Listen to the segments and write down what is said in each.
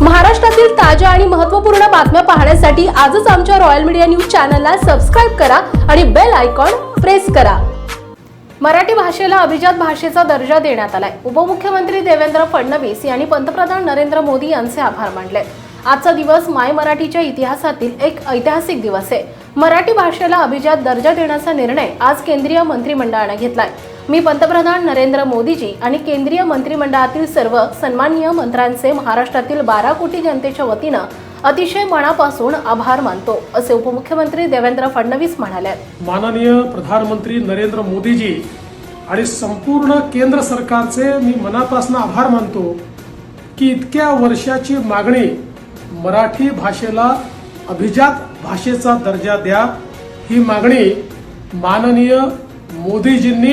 महाराष्ट्रातील ताज्या आणि महत्त्वपूर्ण बातम्या पाहण्यासाठी आजच आमच्या रॉयल मीडिया न्यूज चॅनलला सबस्क्राईब करा आणि बेल आयकॉन प्रेस करा. मराठी भाषेला अभिजात भाषेचा दर्जा देण्यात आलाय. उपमुख्यमंत्री देवेंद्र फडणवीस यांनी पंतप्रधान नरेंद्र मोदी यांचे आभार मानले. आजचा दिवस माय मराठीच्या इतिहासातील एक ऐतिहासिक दिवस आहे. मराठी भाषेला अभिजात दर्जा देण्याचा निर्णय आज केंद्रीय मंत्रिमंडळाने घेतलाय. मी पंतप्रधान नरेंद्र मोदीजी आणि केंद्रीय मंत्रिमंडळातील सर्व सन्माननीय मंत्र्यांचे महाराष्ट्रातील बारा कोटी जनतेच्या वतीनं अतिशय मनापासून आभार मानतो असे उपमुख्यमंत्री देवेंद्र फडणवीस म्हणाले. माननीय प्रधानमंत्री नरेंद्र मोदीजी आणि संपूर्ण केंद्र सरकारचे मी मनापासून आभार मानतो की इतक्या वर्षाची मागणी मराठी भाषेला अभिजात भाषेचा दर्जा द्या ही मागणी माननीय मोदीजींनी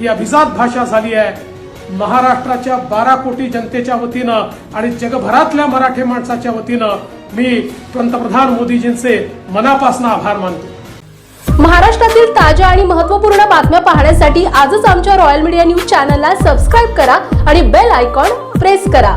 ही अभिजात भाषा झाली आहे. महाराष्ट्राच्या बारा कोटी जनतेच्या वतीनं आणि जगभरातल्या मराठी माणसाच्या वतीनं मी पंतप्रधान मोदीजींचे मनापासून आभार मानतो. महाराष्ट्रातील ताज्या आणि महत्त्वपूर्ण बातम्या पाहण्यासाठी आजच आमच्या रॉयल मीडिया न्यूज चॅनलला सबस्क्राईब करा आणि बेल आयकॉन प्रेस करा.